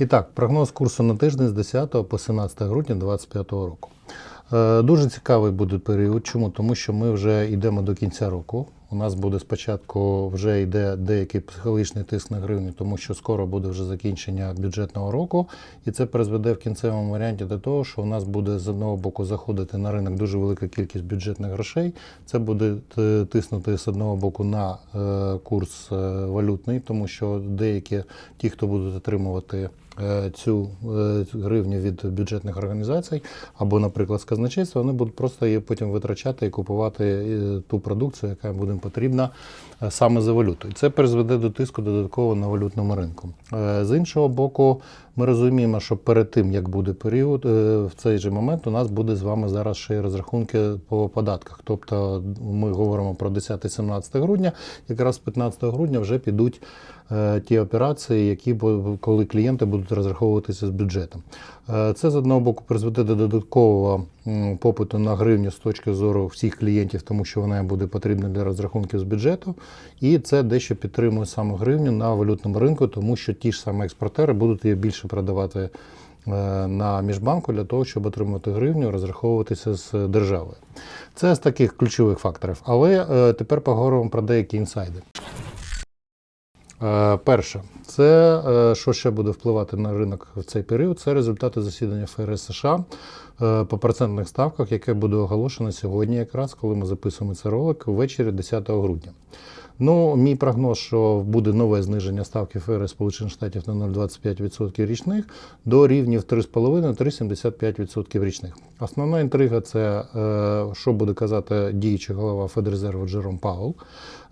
І так, прогноз курсу на тиждень з 10 по 17 грудня 2025 року. Е, Дуже цікавий буде період. Чому? Тому що ми вже йдемо до кінця року. У нас буде спочатку вже йде деякий психологічний тиск на гривню, тому що скоро буде вже закінчення бюджетного року, і це призведе в кінцевому варіанті до того, що у нас буде з одного боку заходити на ринок дуже велика кількість бюджетних грошей. Це буде тиснути з одного боку на е, курс е, валютний, тому що деякі ті, хто будуть отримувати е, цю е, гривню від бюджетних організацій, або, наприклад, з казначейства, вони будуть просто її потім витрачати і купувати е, ту продукцію, яка буде потрібна е, саме за валюту. І це призведе до тиску додатково на валютному ринку. Е, З іншого боку, ми розуміємо, що перед тим, як буде період, е, в цей же момент у нас буде з вами зараз ще й розрахунки по податках. Тобто ми говоримо про 10-17 грудня, якраз 15 грудня вже підуть е, ті операції, які коли клієнти будуть розраховуватися з бюджетом. Е, Це з одного боку призведе до додаткового попиту на гривню з точки зору всіх клієнтів, тому що вона буде потрібна для розрахунків з бюджету. І це дещо підтримує саме гривню на валютному ринку, тому що ті ж самі експортери будуть її більше продавати е, на міжбанку для того, щоб отримати гривню, розраховуватися з державою. Це з таких ключових факторів. Але е, тепер поговоримо про деякі інсайди. Е, Перше, це е, що ще буде впливати на ринок в цей період, це результати засідання ФРС США е, по процентних ставках, яке буде оголошено сьогодні, якраз коли ми записуємо цей ролик ввечері 10 грудня. Ну, мій прогноз, що буде нове зниження ставки ФРС Сполучених Штатів на 0,25% річних до рівнів 3,5-3,75% річних. Основна інтрига це що буде казати діючий голова Федрезерву Джером Паул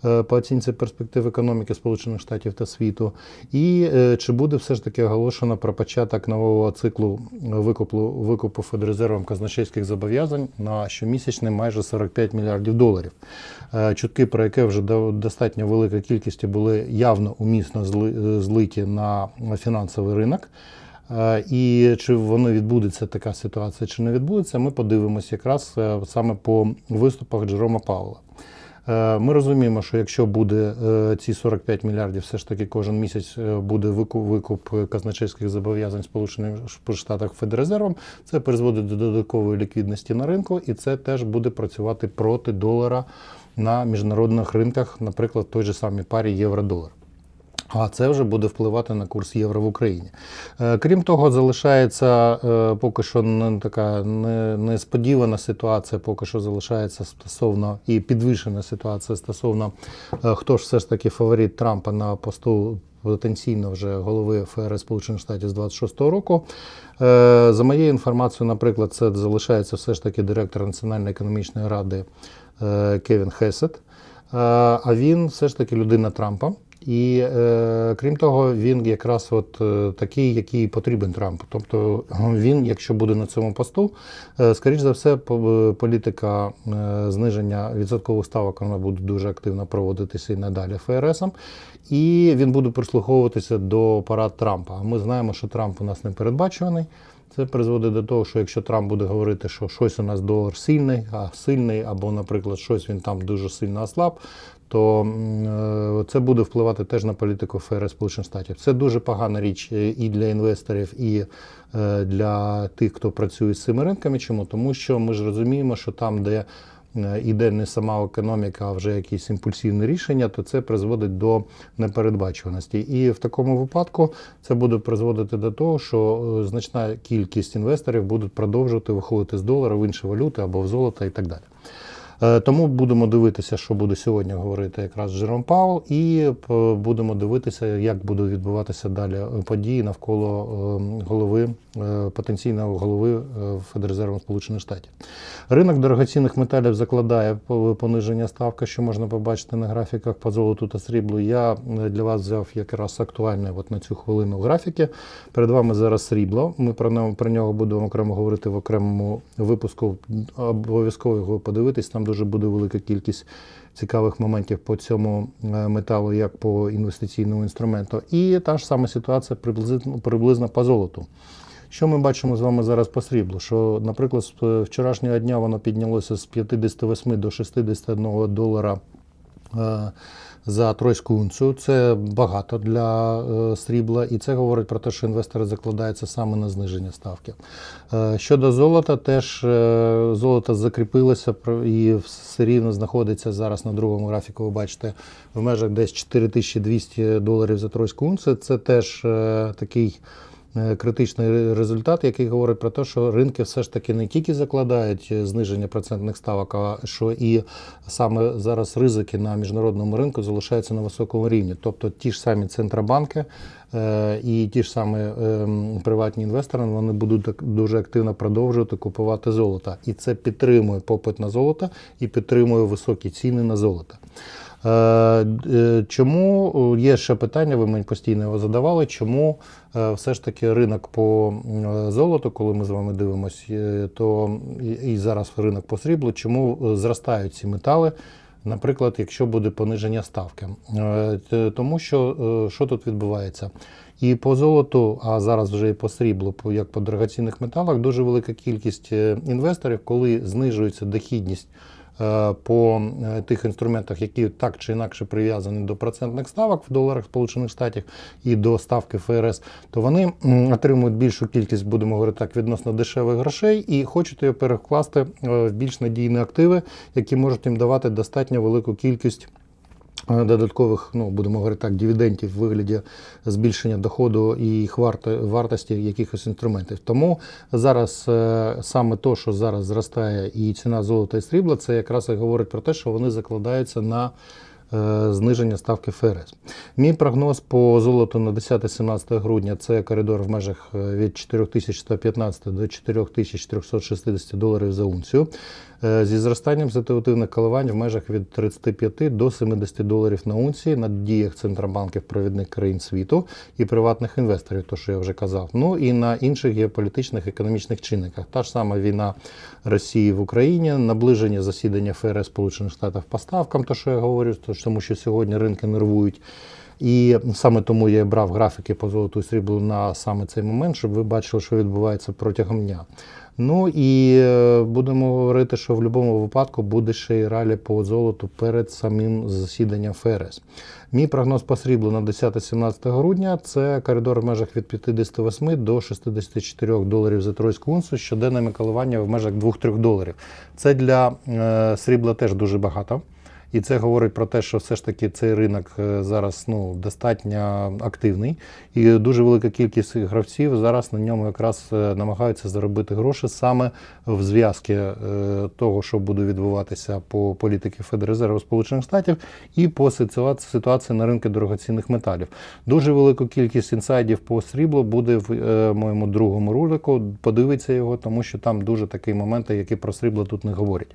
по оцінці перспектив економіки Сполучених Штатів та світу, і е, чи буде все ж таки оголошено про початок нового циклу викупу, викупу Федрезервом казначейських зобов'язань на щомісячне майже 45 мільярдів доларів. Е, Чутки, про яке вже до- достатньо велика кількість були явно умісно злиті на фінансовий ринок. Е, І чи воно відбудеться така ситуація, чи не відбудеться, ми подивимося якраз е, саме по виступах Джерома Паула. Е, Ми розуміємо, що якщо буде е, ці 45 мільярдів, все ж таки кожен місяць е, буде викуп, казначейських зобов'язань Сполучених Штатів Федрезервом, це призводить до додаткової ліквідності на ринку, і це теж буде працювати проти долара на міжнародних ринках, наприклад, той же самій парі євро-долар. А це вже буде впливати на курс євро в Україні. Е, Крім того, залишається е, поки що не така несподівана ситуація, поки що залишається стосовно і підвищена ситуація стосовно е, хто ж все ж таки фаворит Трампа на посту потенційно вже голови ФРС Сполучених Штатів з 26-го року. За моєю інформацією, наприклад, це залишається все ж таки директор Національної економічної ради Кевін Хесет. А він все ж таки людина Трампа. І е, крім того, він якраз от е, такий, який потрібен Трампу. Тобто він, якщо буде на цьому посту, е, скоріш за все, по- політика е, зниження відсоткових ставок вона буде дуже активно проводитися і надалі ФРСом. І він буде прислуховуватися до парад Трампа. А ми знаємо, що Трамп у нас не передбачуваний. Це призводить до того, що якщо Трамп буде говорити, що щось у нас долар сильний, а сильний, або, наприклад, щось він там дуже сильно ослаб, то е, це буде впливати теж на політику ФРС Сполучених Штатів. Це дуже погана річ е, і для інвесторів, і е, для тих, хто працює з цими ринками. Чому? Тому що ми ж розуміємо, що там, де іде не сама економіка, а вже якісь імпульсивні рішення, то це призводить до непередбачуваності. І в такому випадку це буде призводити до того, що е, значна кількість інвесторів будуть продовжувати виходити з долара в інші валюти або в золото і так далі. Е, Тому будемо дивитися, що буде сьогодні говорити якраз Жером Паул, і п- будемо дивитися, як будуть відбуватися далі події навколо е, голови е, потенційного голови е, Федрезерву Сполучених Штатів. Ринок дорогоцінних металів закладає пониження ставки, що можна побачити на графіках по золоту та сріблу. Я е, для вас взяв якраз актуальне от на цю хвилину графіки. Перед вами зараз срібло. Ми про нього будемо окремо говорити в окремому випуску. Обов'язково його подивитись. Там дуже буде велика кількість цікавих моментів по цьому е, металу, як по інвестиційному інструменту. І та ж сама ситуація приблизно, приблизно по золоту. Що ми бачимо з вами зараз по сріблу? Що, наприклад, з е, вчорашнього дня воно піднялося з 58 до 61 долара е, за тройську унцію. Це багато для е, срібла, і це говорить про те, що інвестори закладаються саме на зниження ставки. Е, Щодо золота, теж е, золото закріпилося і все рівно знаходиться зараз на другому графіку. Ви бачите в межах десь 4200 доларів за тройську унцію. Це теж такий критичний результат, який говорить про те, що ринки все ж таки не тільки закладають е, зниження процентних ставок, а що і саме зараз ризики на міжнародному ринку залишаються на високому рівні. Тобто ті ж самі центробанки е, і ті ж самі ем, приватні інвестори вони будуть дуже активно продовжувати купувати золото. І це підтримує попит на золото і підтримує високі ціни на золото. Е, е, Чому е, є ще питання, ви мені постійно його задавали, чому все ж таки ринок по золоту, коли ми з вами дивимося, то і- зараз ринок по сріблу, чому зростають ці метали? Наприклад, якщо буде пониження ставки, тому що що тут відбувається? І по золоту, а зараз вже і по сріблу, як по драгоцінних металах, дуже велика кількість інвесторів, коли знижується дохідність по е, тих інструментах, які так чи інакше прив'язані до процентних ставок в доларах Сполучених Штатів і до ставки ФРС, то вони отримують більшу кількість, будемо говорити так, відносно дешевих грошей і хочуть її перекласти е, в більш надійні активи, які можуть їм давати достатньо велику кількість. Е, Додаткових, ну будемо говорити так, дивідентів в вигляді збільшення доходу і їх варто, вартості якихось інструментів. Тому зараз е, саме то, що зараз зростає і ціна золота і срібла, це якраз і говорить про те, що вони закладаються на зниження ставки ФРС. Мій прогноз по золоту на 10-17 грудня це коридор в межах е, від 4115 до 4360 доларів за унцію. Е, Зі зростанням ситуативних коливань в межах від 35 до 70 доларів на унції на діях центробанків провідних країн світу і приватних інвесторів, то що я вже казав. Ну і на інших геополітичних економічних чинниках. Та ж сама війна Росії в Україні, наближення засідання ФРС Сполучених Штатів по ставкам, то що я говорю, то тому що сьогодні ринки нервують. І саме тому я брав графіки по золоту і сріблу на саме цей момент, щоб ви бачили, що відбувається протягом дня. Ну і е, будемо говорити, що в будь-якому випадку буде ще й ралі по золоту перед самим засіданням ФРС. Мій прогноз по сріблу на 10-17 грудня це коридор в межах від 58 до 64 доларів за тройську унцію, щоденне коливання в межах 2-3 доларів. Це для е, срібла теж дуже багато. І це говорить про те, що все ж таки цей ринок е, зараз ну, достатньо активний, і дуже велика кількість гравців зараз на ньому якраз е, намагаються заробити гроші саме в зв'язки е, того, що буде відбуватися по політики Федрезерву Сполучених Штатів і по ситуації на ринку дорогоцінних металів. Дуже велику кількість інсайдів по сріблу буде в моєму другому ролику. Подивіться його, тому що там дуже такі моменти, які про срібло тут не говорять.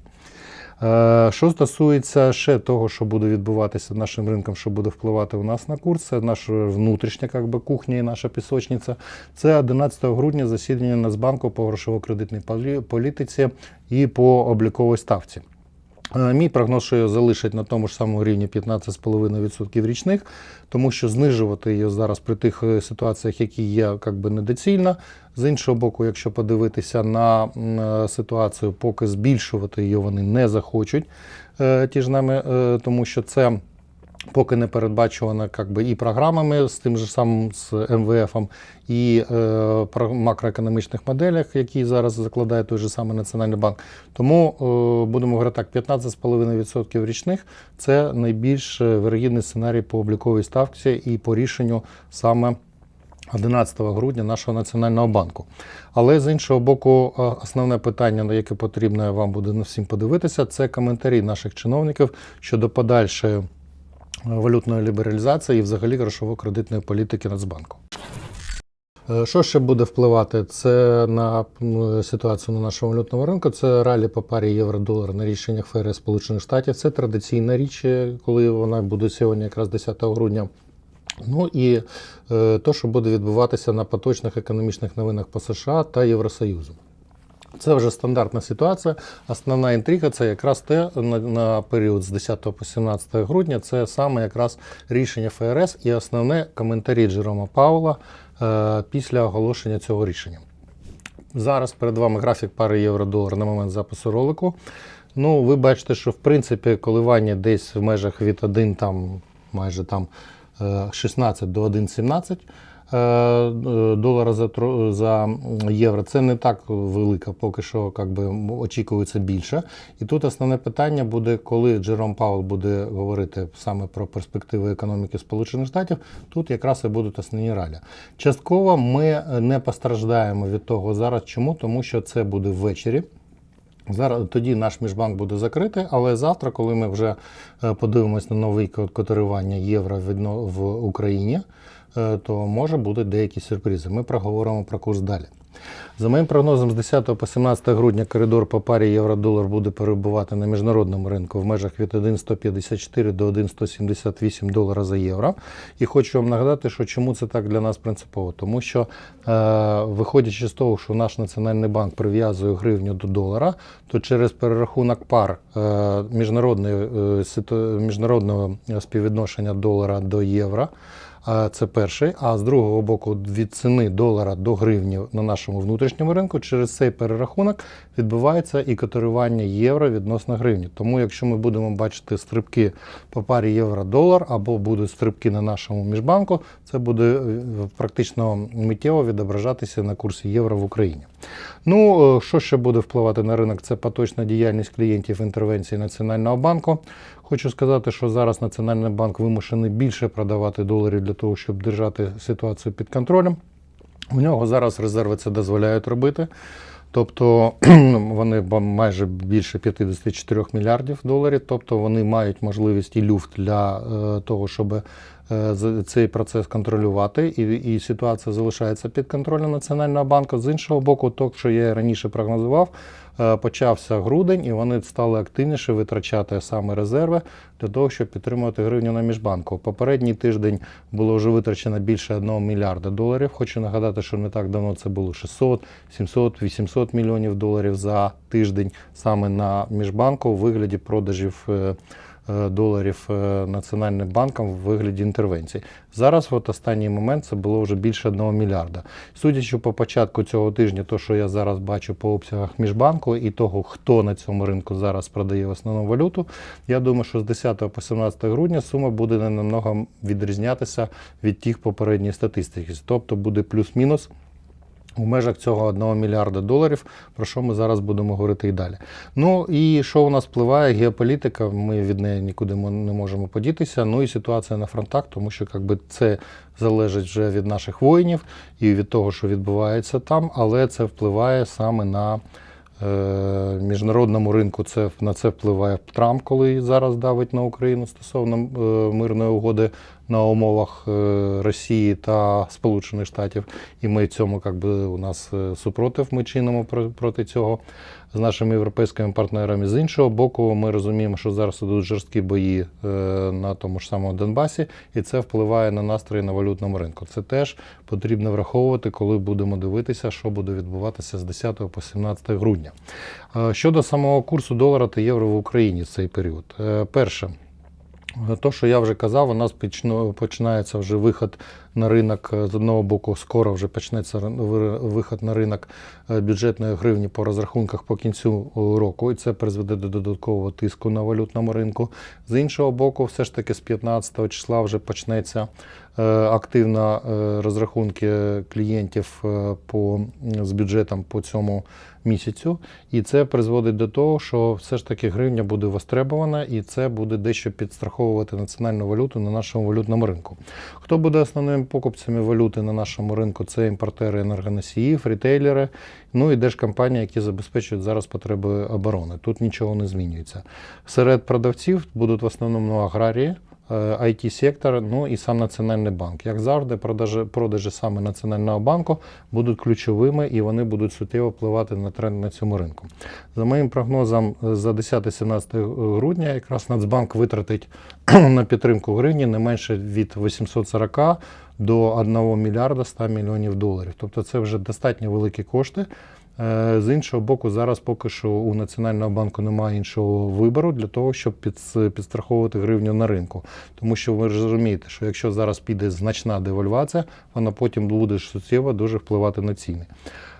Е, Що стосується ще того, що буде відбуватися нашим ринком, що буде впливати у нас на курс, це наша внутрішня как би, кухня і наша пісочниця. Це 11 грудня засідання Нацбанку по грошово-кредитній полі- політиці і по обліковій ставці. Мій прогноз, що його залишать на тому ж самому рівні 15,5% річних, тому що знижувати її зараз при тих е, ситуаціях, які є, як би недоцільно. З іншого боку, якщо подивитися на е, ситуацію, поки збільшувати її вони не захочуть, е, ті ж нами, тому що це. Поки не передбачувано как би, і програмами з тим же самим з МВФ, і е, про макроекономічних моделях, які зараз закладає той же самий Національний банк. Тому е, будемо говорити так, 15,5% річних це найбільш е, вирогідний сценарій по обліковій ставці і по рішенню саме 11 грудня нашого національного банку. Але з іншого боку, е, основне питання, на яке потрібно вам буде на всім подивитися, це коментарі наших чиновників щодо подальшої валютної лібералізації і взагалі грошово-кредитної політики Нацбанку. Е, Що ще буде впливати? Це на ситуацію на нашому валютному ринку. Це ралі по парі євро-долар на рішеннях ФРС Сполучених Штатів. Це традиційна річ, е, коли вона буде сьогодні, якраз 10 грудня. Ну і е, то, що буде відбуватися на поточних економічних новинах по США та Євросоюзу. Це вже стандартна ситуація. Основна інтрига це якраз те на, на період з 10 по 17 грудня. Це саме якраз рішення ФРС і основне коментарі Джерома Паула е, після оголошення цього рішення. Зараз перед вами графік пари євро-долар на момент запису ролику. Ну, ви бачите, що в принципі коливання десь в межах від 1 там майже там е, 16 до 1,17 е, е, долара за, за євро. Це не так велика, поки що как би, очікується більше. І тут основне питання буде, коли Джером Пауел буде говорити саме про перспективи економіки Сполучених Штатів, тут якраз і будуть основні ралі. Частково ми е, не постраждаємо від того зараз. Чому? Тому що це буде ввечері. Зараз тоді наш міжбанк буде закритий, але завтра, коли ми вже е, подивимось на новий ко- котирування євро в Україні, е, то може будуть деякі сюрпризи. Ми проговоримо про курс далі. За моїм прогнозом, з 10 по 17 грудня коридор по парі євро-долар буде перебувати на міжнародному ринку в межах від 1,154 до 1,178 долара за євро. І хочу вам нагадати, що чому це так для нас принципово. Тому що, е, виходячи з того, що наш національний банк прив'язує гривню до долара, то через перерахунок пар е, міжнародної, е, міжнародного співвідношення долара до євро. Це перший. А з другого боку, від ціни долара до гривні на нашому внутрішньому ринку через цей перерахунок відбувається і котирування євро відносно гривні. Тому, якщо ми будемо бачити стрибки по парі євро-долар або будуть стрибки на нашому міжбанку, це буде е, практично миттєво відображатися на курсі євро в Україні. Ну, е, що ще буде впливати на ринок? Це поточна діяльність клієнтів інтервенції Національного банку. Хочу сказати, що зараз Національний банк вимушений більше продавати доларів для того, щоб держати ситуацію під контролем. У нього зараз резерви це дозволяють робити. Тобто вони майже більше 54 мільярдів доларів. Тобто вони мають можливість і люфт для е, того, щоб цей процес контролювати, і, і ситуація залишається під контролем Національного банку. З іншого боку, то, що я раніше прогнозував, е, почався грудень, і вони стали активніше витрачати саме резерви для того, щоб підтримувати гривню на міжбанку. Попередній тиждень було вже витрачено більше 1 мільярда доларів. Хочу нагадати, що не так давно це було 600, 700, 800 мільйонів доларів за тиждень саме на міжбанку у вигляді продажів. Е, Доларів е, Національним банком в вигляді інтервенцій. Зараз, от останній момент, це було вже більше 1 мільярда. Судячи по початку цього тижня, то що я зараз бачу по обсягах міжбанку і того, хто на цьому ринку зараз продає основну валюту, я думаю, що з 10 по 17 грудня сума буде намного відрізнятися від тих попередніх статистики. Тобто буде плюс-мінус у межах цього 1 мільярда доларів, про що ми зараз будемо говорити і далі. Ну і що у нас впливає? Геополітика, ми від неї нікуди не можемо подітися. Ну і ситуація на фронтах, тому що якби, це залежить вже від наших воїнів і від того, що відбувається там, але це впливає саме на е, міжнародному ринку. Це на це впливає Трамп, коли зараз давить на Україну стосовно е, мирної угоди на умовах е, Росії та Сполучених Штатів. І ми цьому як би, у нас е, супротив ми чинимо про- проти цього з нашими європейськими партнерами. З іншого боку, ми розуміємо, що зараз ідуть жорсткі бої е, на тому ж самому Донбасі, і це впливає на настрої на валютному ринку. Це теж потрібно враховувати, коли будемо дивитися, що буде відбуватися з 10 по 17 грудня. Щодо самого курсу долара та євро в Україні в цей період. Перше. То, що я вже казав, у нас починається вже виход на ринок. е, З одного боку, скоро вже почнеться виход на ринок е, бюджетної гривні по розрахунках по кінцю е, року, і це призведе до додаткового тиску на валютному ринку. З іншого боку, все ж таки з 15 числа вже почнеться активно е, розрахунки клієнтів по, з бюджетом по цьому місяцю. І це призводить до того, що все ж таки гривня буде востребована, і це буде дещо підстраховувати національну валюту на нашому валютному ринку. Хто буде основними покупцями валюти на нашому ринку? Це імпортери енергоносіїв, рітейлери, ну і держкомпанії, які забезпечують зараз потреби оборони. Тут нічого не змінюється. Серед продавців будуть в основному аграрії. It сектор ну і сам Національний банк. Як завжди, продажі, продажі саме Національного банку будуть ключовими і вони будуть суттєво впливати на тренд на цьому ринку. За моїм прогнозом, за 10-17 грудня якраз Нацбанк витратить на підтримку гривні не менше від 840 до 1 мільярда 100 мільйонів доларів. Тобто це вже достатньо великі кошти. Е, З іншого боку, зараз поки що у Національного банку немає іншого вибору для того, щоб підстраховувати гривню на ринку. Тому що ви розумієте, що якщо зараз піде значна девальвація, вона потім буде суттєво дуже впливати на ціни.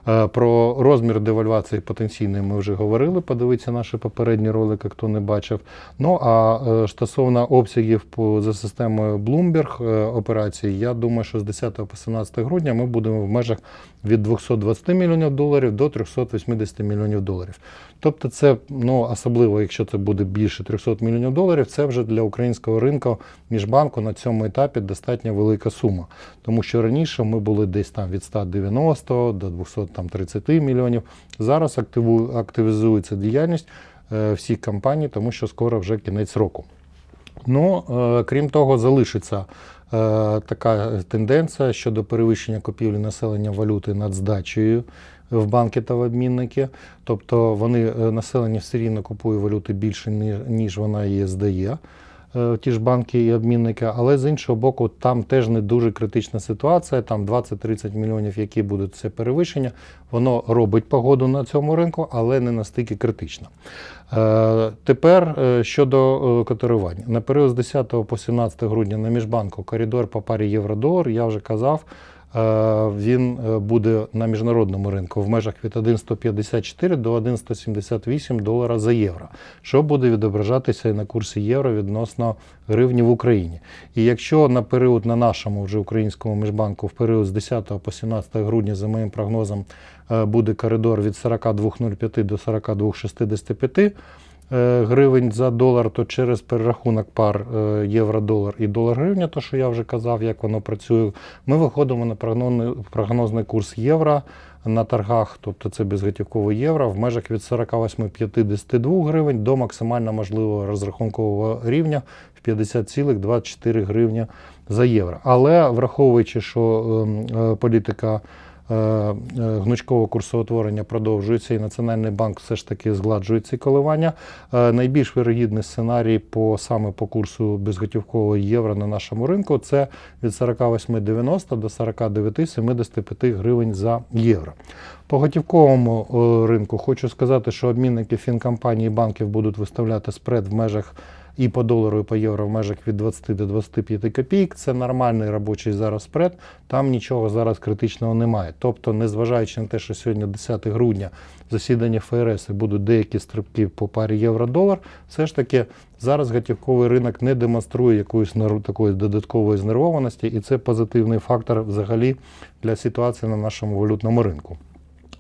Е, Про розмір девальвації потенційної ми вже говорили. Подивіться наші попередні ролики, хто не бачив. Ну а е, стосовно обсягів за системою Bloomberg операцій, я думаю, що з 10 по 17 грудня ми будемо в межах від 220 мільйонів доларів до 380 мільйонів доларів. Тобто, це ну особливо, якщо це буде більше 300 мільйонів доларів, це вже для українського ринку міжбанку на цьому етапі достатньо велика сума. Тому що раніше ми були десь там від 190 до 230 мільйонів. Зараз активізується діяльність е, всіх компаній, тому що скоро вже кінець року. Ну, е, крім того, залишиться така тенденція щодо перевищення купівлі населення валюти над здачею в банки та в обмінники. Тобто вони е, населення все рівно купує валюти більше, ні- ніж вона її здає. Е, Ті ж банки і обмінники, але з іншого боку, там теж не дуже критична ситуація. Там 20-30 мільйонів, які будуть це перевищення, воно робить погоду на цьому ринку, але не настільки критично. Е, Тепер е, щодо котирування. На період з 10 по 17 грудня на міжбанку коридор по парі євро-долар, я вже казав, він е, буде на міжнародному ринку в межах від 1,154 до 1,178 долара за євро, що буде відображатися і на курсі євро відносно гривні в Україні. І якщо на період на нашому вже українському міжбанку в період з 10 по 17 грудня, за моїм прогнозом, е, буде коридор від 42,05 до 42,65 е, гривень за долар, то через перерахунок пар е, євро-долар і долар-гривня, то що я вже казав, як воно працює, ми виходимо на прогнозний, курс євро на торгах, тобто це безготівковий євро, в межах від 48,52 гривень до максимально можливого розрахункового рівня в 50,24 гривня за євро. Але враховуючи, що ем, е, політика е, е, гнучкового курсоутворення продовжується, і Національний банк все ж таки згладжує ці коливання. Е, Найбільш вирогідний сценарій по саме по курсу безготівкового євро на нашому ринку це від 48,90 до 49,75 гривень за євро. По готівковому ринку хочу сказати, що обмінники фінкомпаній банків будуть виставляти спред в межах і по долару, і по євро в межах від 20 до 25 копійок. Це нормальний робочий зараз спред. Там нічого зараз критичного немає. Тобто, незважаючи на те, що сьогодні 10 грудня засідання ФРС і будуть деякі стрибки по парі євро-долар, все ж таки зараз готівковий ринок не демонструє якоїсь такої додаткової знервованості, і це позитивний фактор взагалі для ситуації на нашому валютному ринку.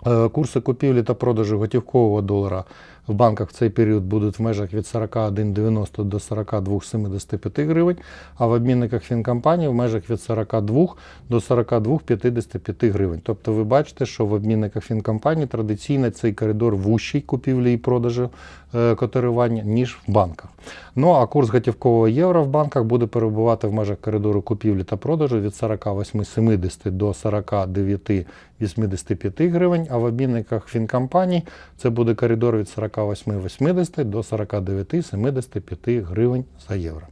Е, Курси купівлі та продажу готівкового долара в банках в цей період будуть в межах від 41,90 до 42,75 гривень, а в обмінниках фінкомпаній в межах від 42 до 42,55 гривень. Тобто ви бачите, що в обмінниках фінкомпаній традиційно цей коридор вущий купівлі і продажу е, котирування, ніж в банках. Ну а курс готівкового євро в банках буде перебувати в межах коридору купівлі та продажу від 48,70 до 49,85 гривень, а в обмінниках фінкомпаній це буде коридор від 48,80 до 49,75 гривень за євро.